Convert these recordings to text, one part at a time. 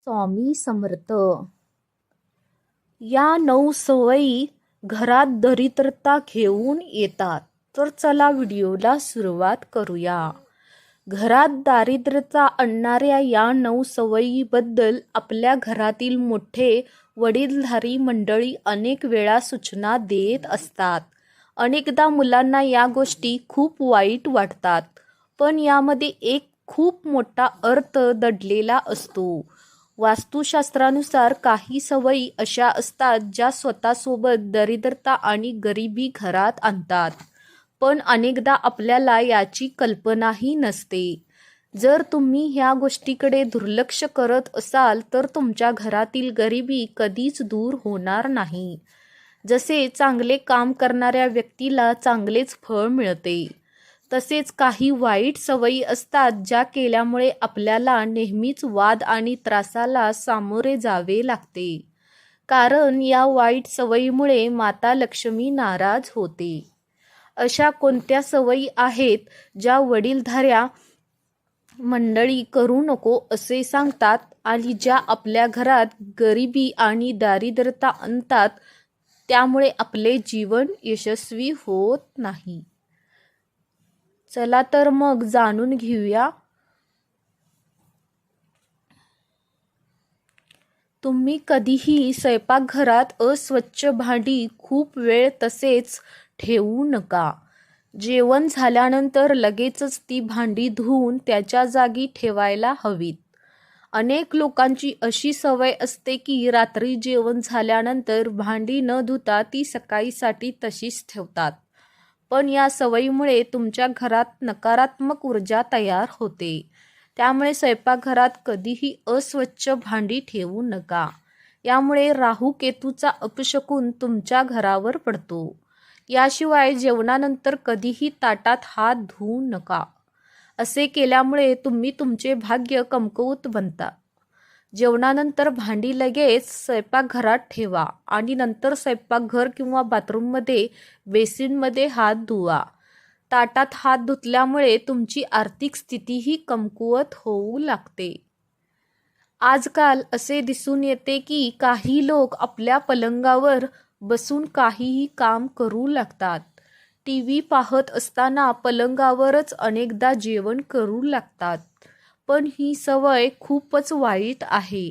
स्वामी समर्थ. या नऊ सवयी घरात दरिद्रता घेऊन येतात. तर चला व्हिडिओला सुरुवात करूया. घरात दारिद्र्यता आणणाऱ्या या नऊ सवयीबद्दल आपल्या घरातील मोठे वडीलधारी मंडळी अनेक वेळा सूचना देत असतात. अनेकदा मुलांना या गोष्टी खूप वाईट वाटतात. पण यामध्ये एक खूप मोठा अर्थ दडलेला असतो. वास्तुशास्त्रानुसार काही सवयी अशा असतात ज्या स्वतःसोबत दरिद्रता आणि गरिबी घरात आणतात. पण अनेकदा आपल्याला याची कल्पनाही नसते. जर तुम्ही ह्या गोष्टीकडे दुर्लक्ष करत असाल तर तुमच्या घरातील गरिबी कधीच दूर होणार नाही. जसे चांगले काम करणाऱ्या व्यक्तीला चांगलेच फळ मिळते. तसेच काही वाईट सवयी असतात ज्या केल्यामुळे आपल्याला नेहमीच वाद आणि त्रासाला सामोरे जावे लागते. कारण या वाईट सवयीमुळे माता लक्ष्मी नाराज होते. अशा कोणत्या सवयी आहेत ज्या वडीलधाऱ्या मंडळी करू नको असे सांगतात आणि ज्या आपल्या घरात गरिबी आणि दारिद्रता आणतात त्यामुळे आपले जीवन यशस्वी होत नाही? चला तर मग जाणून घेऊया. तुम्ही कधीही स्वयंपाकघरात अस्वच्छ भांडी खूप वेळ तसेच ठेवू नका. जेवण झाल्यानंतर लगेचच ती भांडी धुवून त्याच्या जागी ठेवायला हवीत. अनेक लोकांची अशी सवय असते की रात्री जेवण झाल्यानंतर भांडी न धुता ती सकाळीसाठी तशीच ठेवतात. पण या सवयीमुळे तुमच्या घरात नकारात्मक ऊर्जा तयार होते. त्यामुळे स्वयंपाकघरात कधीही अस्वच्छ भांडी ठेवू नका. यामुळे राहू केतूचा अपशकून तुमच्या घरावर पडतो. याशिवाय जेवणानंतर कधीही ताटात हात धुवू नका. असे केल्यामुळे तुम्ही तुमचे भाग्य कमकुवत बनता. जेवणानंतर भांडी लगेच स्वयंपाकघरात ठेवा आणि नंतर स्वयंपाकघर किंवा बाथरूममध्ये बेसिनमध्ये हात धुवा. ताटात हात धुतल्यामुळे तुमची आर्थिक स्थितीही कमकुवत होऊ लागते. आजकाल असे दिसून येते की काही लोक आपल्या पलंगावर बसून काहीही काम करू लागतात. टी व्ही पाहत असताना पलंगावरच अनेकदा जेवण करू लागतात. पण ही सवय खूपच वाईट आहे.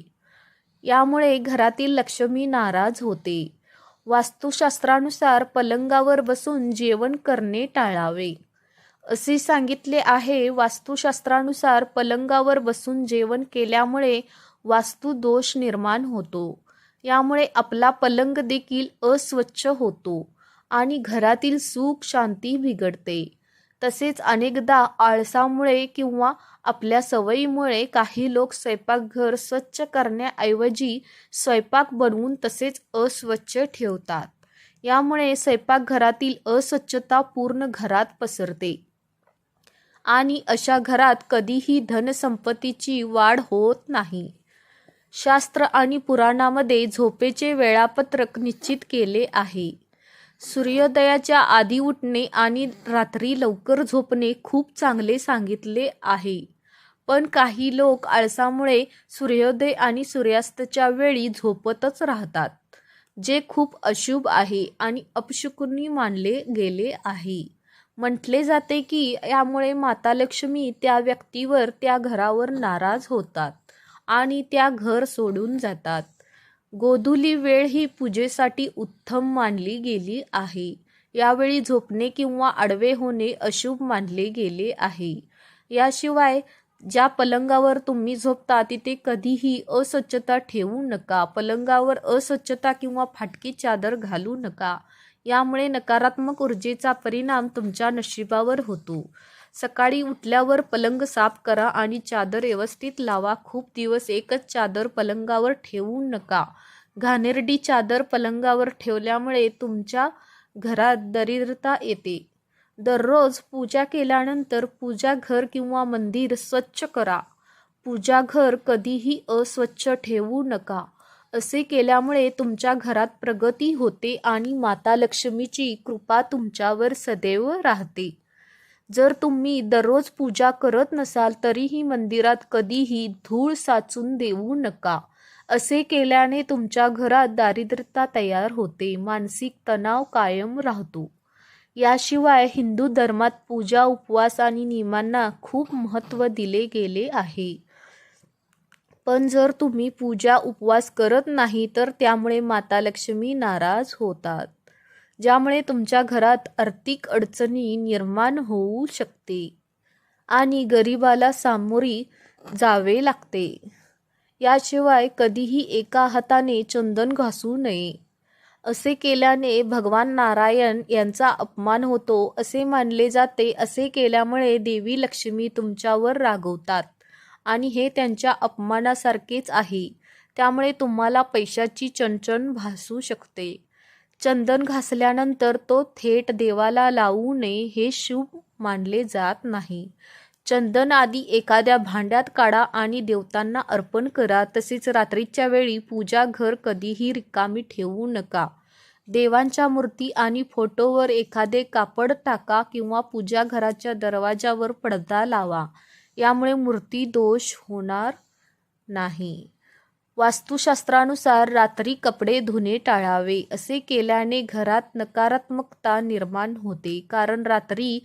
यामुळे घरातील लक्ष्मी नाराज होते. वास्तुशास्त्रानुसार पलंगावर बसून जेवण करणे टाळावे. असे सांगितले आहे वास्तुशास्त्रानुसार पलंगावर बसून जेवण केल्यामुळे वास्तुदोष निर्माण होतो. यामुळे आपला पलंग देखील अस्वच्छ होतो आणि घरातील सुख शांती बिघडते. तसेच अनेकदा आळसामुळे किंवा आपल्या सवयीमुळे काही लोक स्वयंपाकघर स्वच्छ करण्याऐवजी स्वयंपाक बनवून तसेच अस्वच्छ ठेवतात. यामुळे स्वयंपाकघरातील अस्वच्छता पूर्ण घरात पसरते. आणि अशा घरात कधीही धनसंपत्तीची वाढ होत नाही. शास्त्र आणि पुराणामध्ये झोपेचे वेळापत्रक निश्चित केले आहे. सूर्योदयाच्या आधी उठणे आणि रात्री लवकर झोपणे खूप चांगले सांगितले आहे. पण काही लोक आळसामुळे सूर्योदय आणि सूर्यास्तच्या वेळी झोपतच राहतात जे खूप अशुभ आहे आणि अपशकुनी मानले गेले आहे. म्हटले जाते की यामुळे माता लक्ष्मी त्या व्यक्तीवर त्या घरावर नाराज होतात आणि त्या घर सोडून जातात. गोधुली वेळ ही पूजेसाठी उत्तम मानली गेली आहे. यावेळी झोपणे किंवा आडवे होणे अशुभ मानले गेले आहे. याशिवाय ज्या पलंगावर तुम्ही झोपता तिथे कधीही अस्वच्छता ठेवू नका. पलंगावर अस्वच्छता किंवा फाटकी चादर घालू नका. यामुळे नकारात्मक ऊर्जेचा परिणाम तुमच्या नशिबावर होतो. सकाळी उठल्यावर पलंग साफ करा आणि चादर व्यवस्थित लावा. खूप दिवस एकच चादर पलंगावर ठेवू नका. घाणेरडी चादर पलंगावर ठेवल्यामुळे तुमच्या घरात दरिद्रता येते. दररोज पूजा केल्यानंतर पूजा घर किंवा मंदिर स्वच्छ करा. पूजा घर कधीही अस्वच्छ ठेवू नका. असे केल्यामुळे तुमच्या घरात प्रगती होते आणि माता लक्ष्मीची कृपा तुमच्यावर सदैव राहते. जर तुम्ही दररोज पूजा करत नसाल तरीही मंदिरात कधीही धूळ साचून देऊ नका. असे केल्याने तुमच्या घरात दारिद्र्यता तयार होते मानसिक तणाव कायम राहतो. याशिवाय हिंदू धर्मात पूजा उपवास आणि नियमांना खूप महत्त्व दिले गेले आहे. पण जर तुम्ही पूजा उपवास करत नाही तर त्यामुळे माता लक्ष्मी नाराज होतात. ज्यामुळे तुमच्या घरात आर्थिक अडचणी निर्माण होऊ शकते आणि गरिबाला सामोरी जावे लागते. याशिवाय कधीही एका हाताने चंदन घासू नये. असे केल्याने भगवान नारायण यांचा अपमान होतो असे मानले जाते. असे केल्यामुळे देवी लक्ष्मी तुमच्यावर रागवतात आणि हे त्यांच्या अपमानासारखेच आहे. त्यामुळे तुम्हाला पैशाची चणचण भासू शकते. चंदन घासल्यानंतर तो थेट देवाला लावू नये हे शुभ मानले जात नाही. चंदन आधी एखाद्या भांड्यात काढा आणि देवतांना अर्पण करा. तसेच रात्रीच्या वेळी पूजा घर कधीही रिकामी ठेवू नका. देवांच्या मूर्ती आणि फोटोवर एखादे कापड टाका किंवा पूजा घराच्या दरवाजावर पडदा लावा. यामुळे मूर्ती दोष होणार नाही. वास्तुशास्त्रानुसार रात्री कपडे धुणे टाळावे असे केल्याने घरात नकारात्मकता निर्माण होते. कारण रात्री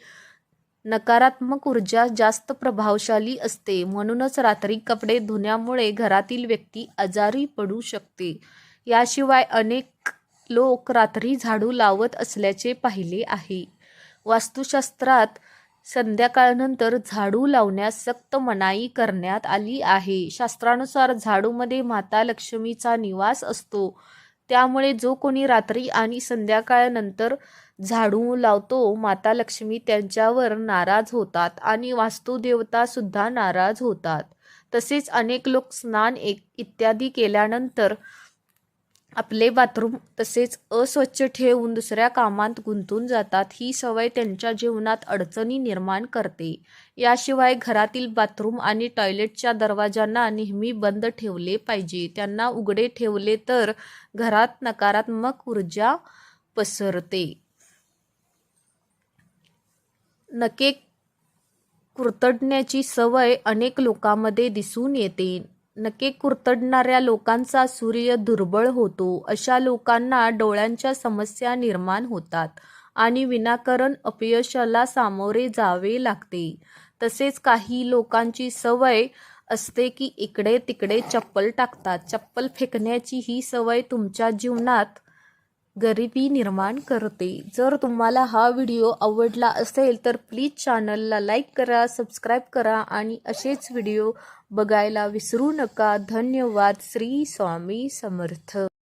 नकारात्मक ऊर्जा जास्त प्रभावशाली असते. म्हणूनच रात्री कपडे धुण्यामुळे घरातील व्यक्ती आजारी पडू शकते. याशिवाय अनेक लोक रात्री झाडू लावत असल्याचे पाहिले आहे. वास्तुशास्त्रात संध्याकाळनंतर झाडू लावण्यास सक्त मनाई करण्यात आली आहे. शास्त्रानुसार झाडूमध्ये माता लक्ष्मीचा निवास असतो. त्यामुळे जो कोणी रात्री आणि संध्याकाळनंतर झाडू लावतो माता लक्ष्मी त्यांच्यावर नाराज होतात आणि वास्तुदेवता सुद्धा नाराज होतात. तसेच अनेक लोक स्नान एक इत्यादी केल्यानंतर आपले बाथरूम तसेच अस्वच्छ ठेवून दुसऱ्या कामात गुंतून जातात ही सवय त्यांच्या जीवनात अडचणी निर्माण करते. याशिवाय घरातील बाथरूम आणि टॉयलेटच्या दरवाजांना नेहमी बंद ठेवले पाहिजे. त्यांना उघडे ठेवले तर घरात नकारात्मक ऊर्जा पसरते. नके कुरतडण्याची सवय अनेक लोकांमध्ये दिसून येते. नके कुरतडणाऱ्या लोकांचा सूर्य दुर्बळ होतो अशा लोकांना डोळ्यांच्या समस्या निर्माण होतात आणि विनाकारण अपयशाला सामोरे जावे लागते. तसेच काही लोकांची सवय असते की इकडे तिकडे चप्पल टाकतात. चप्पल फेकण्याची ही सवय तुमच्या जीवनात गरिबी निर्माण करते. जर तुम्हाला हा व्हिडिओ आवडला असेल तर प्लीज चॅनलला लाईक करा सबस्क्राईब करा आणि असेच व्हिडिओ बघायला विसरू नका. धन्यवाद. श्री स्वामी समर्थ.